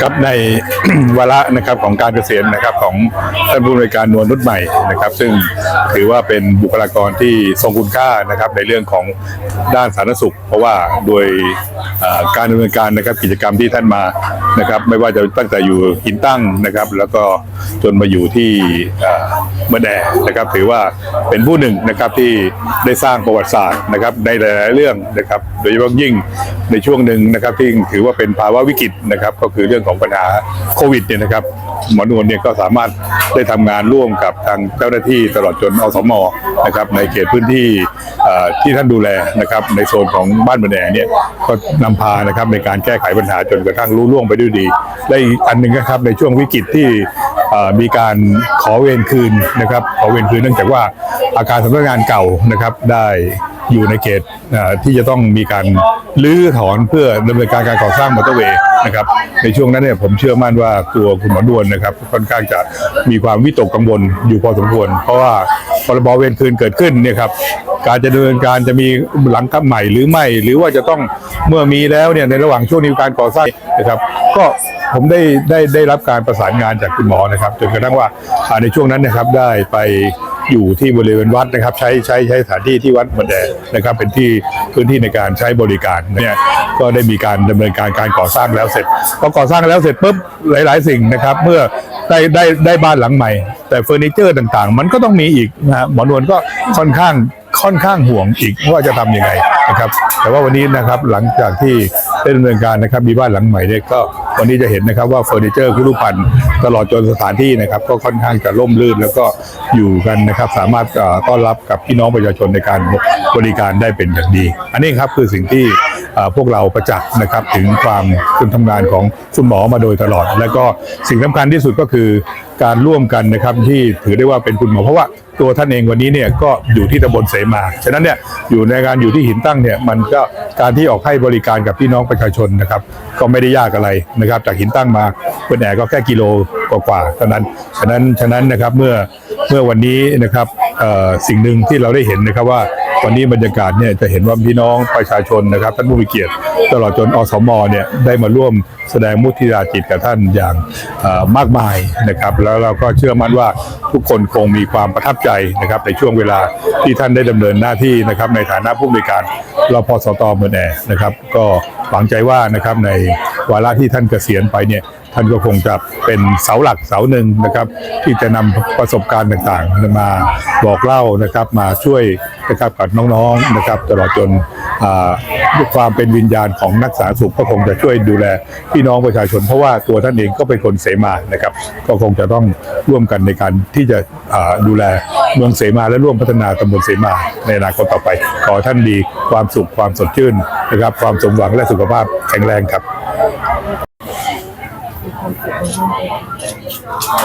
ครับในวาระนะครับของการเกษียณนะครับของท่านผู้บริการนวลนุชใหม่นะครับ ซึ่งถือว่าเป็นบุคลากรที่ทรงคุณค่านะครับในเรื่องของด้านสาธารณสุข เพราะว่าโดยการดำเนินการนะครับกิจกรรมที่ท่านมานะครับ ไม่ว่าจะตั้งแต่อยู่หินตั้งนะครับ แล้วก็จนมาอยู่ที่เอ่อเมื่อแดนะครับ ถือว่าเป็นผู้หนึ่งนะครับที่ได้สร้างประวัติศาสตร์นะครับในหลาย ๆ เรื่องนะครับ โดยเฉพาะยิ่งในช่วงหนึ่งนะครับที่ถือว่าเป็นภาวะวิกฤตนะครับ ก็คือเรื่องของปัญหาโควิดเนี่ยนะครับหมอนวลเนี่ยก็สามารถได้ทำงานร่วมกับทางเจ้าหน้าที่ตลอดจนอสมนะครับในเขตพื้นที่ที่ท่านดูแลนะครับในโซนของบ้านบันแดเนี่ยก็นำพานะครับในการแก้ไขปัญหาจนกระทั่งรู้ล่วงไปด้วยดี และอีกอันหนึ่งนะครับในช่วงวิกฤตที่มีการขอเวรคืนนะครับขอเวรคืนเนื่องจากว่าอาคารสำนักงานเก่านะครับได้อยู่ในเขตที่จะต้องมีการรื้อถอนเพื่อดำเนินการการก่อสร้างมอเตอร์เวย์ นะครับ ในช่วงนั้นเนี่ยผมเชื่อมั่นว่าตัวคุณหมอดวนนะครับค่อนข้างจะมีความวิตกกังวลอยู่พอสมควร เพราะว่าพรบเวรคืนเกิดขึ้นเนี่ยครับการจะดำเนินการจะมีหลังคาใหม่หรือไม่ หรือว่าจะต้องเมื่อมีแล้วเนี่ยในระหว่างช่วงนี้การก่อสร้างนะครับ ก็ผมได้ได้ได้รับการประสานงานจากคุณหมอนะครับจนกระทั่งว่าในช่วงนั้นนะครับได้ไป อยู่ที่บริเวณวัดนะครับ ใช้ใช้ใช้สถานที่ที่วัดบันแดนะครับ เป็นที่พื้นที่ในการใช้บริการเนี่ยก็ได้มีการดำเนินการการก่อสร้างแล้วเสร็จพอก่อสร้างแล้วเสร็จปุ๊บหลาย ๆ สิ่งนะครับ เมื่อได้ได้ได้บ้านหลังใหม่ แต่เฟอร์นิเจอร์ต่างๆ มันก็ต้องมีอีกนะฮะหมอนวลก็ค่อนข้าง ค่อนข้างห่วงอีกว่าจะทำยังไงนะครับ แต่ว่าวันนี้นะครับหลังจากที่ได้ดำเนินการนะครับมีบ้านหลังใหม่เนี่ยก็วันนี้จะเห็นนะครับว่าเฟอร์นิเจอร์คุรุพันธ์ตลอดจนสถานที่นะครับ ก็ค่อนข้างจะร่มรื่นแล้วก็อยู่กันนะครับ สามารถเอ่อต้อนรับกับพี่น้องประชาชนในการบริการได้เป็นอย่างดี อันนี้ครับคือสิ่งที่ พวกเราประจักษ์นะครับถึงความคุณทำงานของคุณหมอมาโดยตลอด แล้วก็สิ่งสำคัญที่สุดก็คือการร่วมกันนะครับที่ถือได้ว่าเป็นคุณหมอเพราะว่าตัวท่านเองวันนี้เนี่ยก็อยู่ที่ตำบลเสมา ฉะนั้นเนี่ยอยู่ในการอยู่ที่หินตั้งเนี่ยมันก็การที่ออกให้บริการกับพี่น้องประชาชนนะครับก็ไม่ได้ยากอะไรนะครับจากหินตั้งมาเพื่อนแอร์ก็แค่กิโลกว่าๆเท่านั้น ฉะนั้นฉะนั้นนะครับเมื่อเมื่อวันนี้นะครับ สิ่งหนึ่งที่เราได้เห็นนะครับว่าวันนี้บรรยากาศเนี่ยจะเห็นว่าพี่น้องประชาชนนะครับท่านผู้มีเกียรติตลอดจนอสมเนี่ยได้มาร่วมแสดงมุทิตาจิตกับท่านอย่างมากมายนะครับ แล้วเราก็เชื่อมั่นว่าทุกคนคงมีความประทับใจนะครับในช่วงเวลาที่ท่านได้ดำเนินหน้าที่นะครับในฐานะผู้มีการรพสตเมืองแอนะครับ ก็หวังใจว่านะครับในวาระที่ท่านเกษียณไปเนี่ย ท่านก็คงจะเป็นเสาหลักเสาหนึ่งนะครับ ที่จะนำประสบการณ์ต่างๆ มาบอกเล่านะครับมาช่วยนะครับกับน้องๆนะครับ ตลอดจนด้วยความเป็นวิญญาณของนักสาธารณสุขก็คงจะช่วยดูแลพี่น้องประชาชน เพราะว่าตัวท่านเองก็เป็นคนเสมานะครับ ก็คงจะต้องร่วมกันในการที่จะดูแลเมืองเสมาและร่วมพัฒนาตำบลเสมาในอนาคตต่อไป ขอท่านมีความสุขความสดชื่นนะครับ ความสมหวังและสุขภาพแข็งแรงครับ ความสุขของคุณ